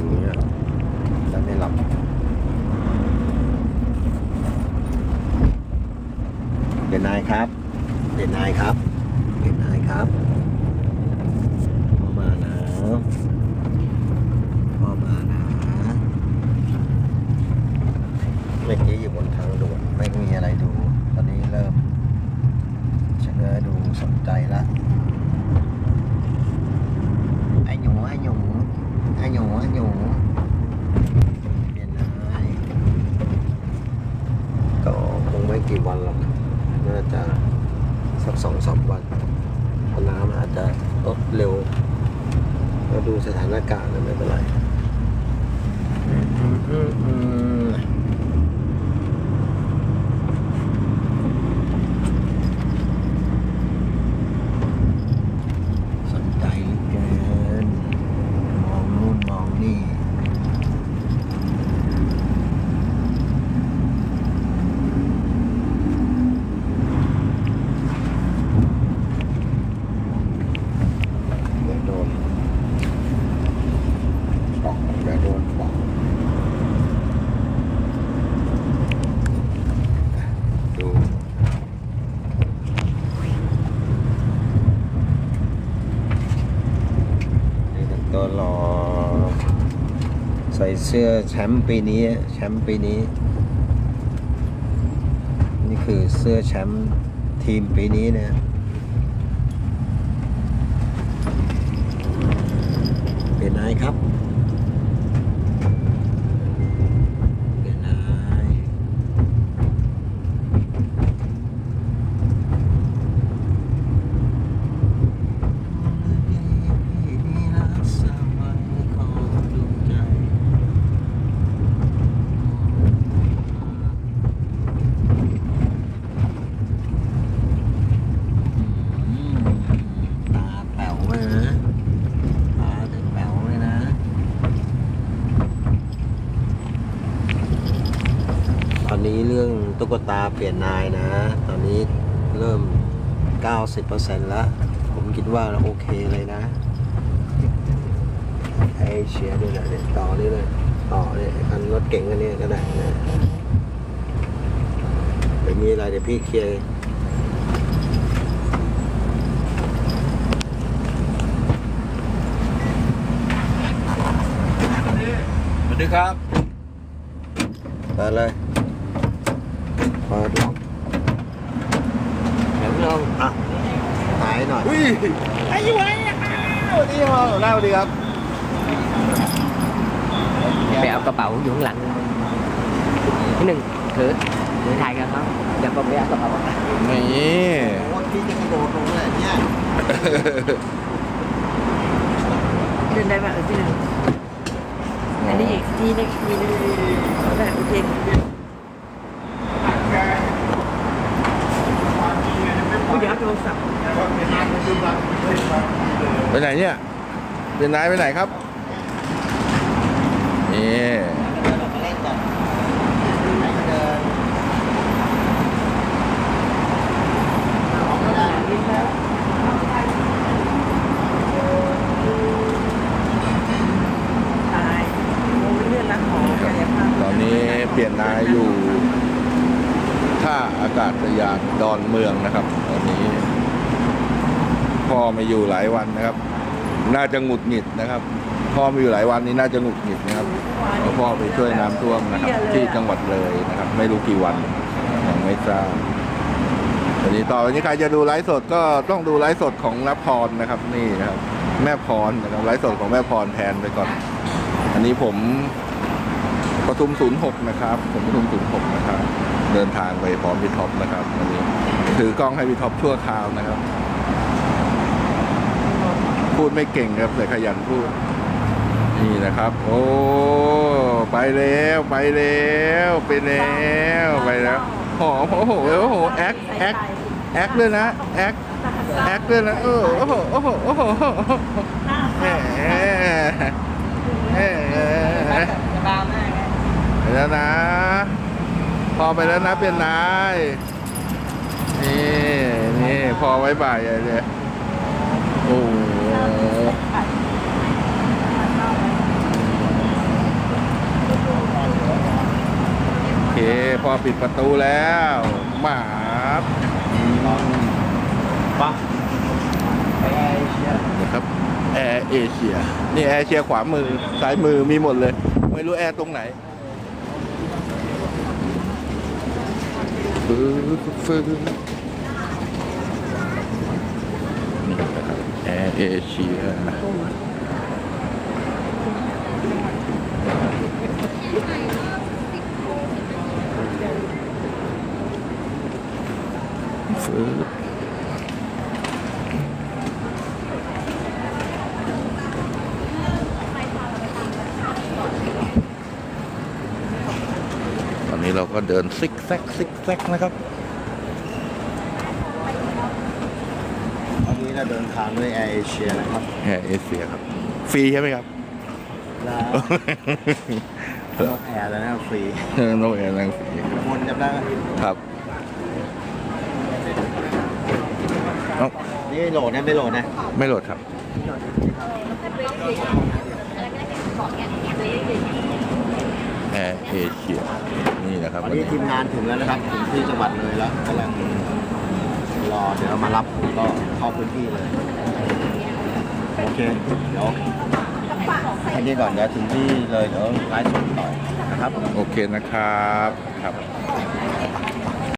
อนไม่หลับเป็นนายครับเป็นนายครับเป็นนายครับพ่อมานะพ่อมานะเมื่อกี้อยู่บนทางด่วนไม่มีอะไรดู ตอนนี้เริ่มชะเง้อดูสนใจละไอ้หนูไอ้หนู ไอ้หนูไอ้หนูเป็นนายก็คงไม่กี่วันหรอก น่าจะสักสองสามวันเพราะน้ำอาจจะลดเร็วก็ดูสถานการณ์นะไม่เป็นไรอืมอืมอืมสนใจเหลือเกิน มองนู่นมองนี่ เดี๋ยวโดนปอกเดี๋ยวโดนปอกดูนี่เป็นตัวรอ ใส่เสื้อแชมป์ปีนี้ แชมป์ปีนี้ นี่คือเสื้อแชมป์ทีมปีนี้นะเป็นนายครับ เป็นนายตาแป๋วเลยนะ ตาถึงแป๋วเลยนะ ตอนนี้เรื่องตุ๊ กตาเปลี่ยนนายนะ ตอนนี้เริ่ม 90%แล้ว ผมคิดว่าโอเคเลยนะไอเชียด้วยนะเนี่ยต่อนี่เลยต่อเนี่ยคันรถเก่งอันนี้ก็ได้นะเดี๋ยวมีอะไรเดี๋ยวพี่เคลียร์สวัสดีครับเปิดเลย ปิดล็อกเดี๋ยวลองอะหายหน่อยอุ้ยไอ้ยูไอ้สวัสดีครับสวัสดีครับไปเอากระเป๋าอยู่ข้างหลังพี่หนึ่งถือถือถ่ายกันครับเดี๋ยวผมไปเอากระเป๋านี่ว่าพี่จะกระโดดลงเลยเนี่ยเดินได้ไหมเออพี่หนึ่งอันนี้อีกทีนึงทีนึงได้โอเคเดี๋ยว โทรศัพท์ไปไหนเนี่ย เป็นนายไปไหนครับ นี่เล่นก่อนให้เดินตายโอ้ยเลื่อนรักหอกายภาพตอนนี้เปลี่ยนนายอยู่ท่า อากาศยานดอนเมืองนะครับตอนนี้ พ่อมาอยู่หลายวันนะครับ น่าจะหงุดหงิดนะครับ พ่อมาอยู่หลายวันนี้น่าจะหงุดหงิดนะครับเพราะพ่อไปช่วยน้ำท่วมนะครับ ที่จังหวัดเลยนะครับ ไม่รู้กี่วันยังไม่ทราบทีนี้ต่อไปนี้ใครจะดูไลฟ์สดก็ต้องดูไลฟ์สดของนพรนะครับ นี่นะครับ แม่พรนะครับไลฟ์สดของแม่พรแทนไปก่อน อันนี้ผมป ทุม 06 นะครับ ผมปทุม 06 นะครับ เดินทางไปพร้อมพี่ท็อปนะครับวันนี้ถือกล้องให้พี่ท็อปชั่วคราวนะครับ พูดไม่เก่งครับแต่ขยันพูด นี่นะครับ โอ้ไปแล้วไปแล้วไปแล้วไปแล้วหอมโอ้โหโอ้โหแอคแอคแอคเลยนะแอคแอคเลยนะโอ้โหโอ้โหโอ้โหแหมแหมไป แล้วนะ พอไปแล้วนะเป็นนายนี่นี่พอไว้บ่ายเลยโอ้โหปิดประตูแล้วหมาปะไปแอร์เอเชียนะครับแอร์เอเชีย นี่แอร์เอเชียขวามือซ้ายมือมีหมดเลย ไม่รู้แอร์ตรงไหน ฟื้ฟื้นี่นะครับแอร์เอเชียฟื้น ตอนนี้ เราก็เดินซิกแซกซิกแซกนะครับวันนี้เราเดินทางด้วยแอร์เอเชียนะครับแอร์เอเชียครับ ฟรีใช่ไหมครับแล้วนกแอร์แล้วนะฟรีนกแอร์แรงฟรีคนจำได้ไหมครับเอ้านี่โหลดนะไม่โหลดนะ ไม่โหลดครับ แอร์เอเชียนี่นะครับวันวันนี้นี้ทีมงานถึงแล้วนะครับถึงที่จังหวัดเลยแล้วกำลังรอเดี๋ยวเรามารับผมก็เข้าพื้นที่เลยโอเคเดี๋ยวแค่นี้ก่อนเดี๋ยวถึงที่เลยเดี๋ยวไลฟ์สดต่อนะครับ โอเคนะครับครับ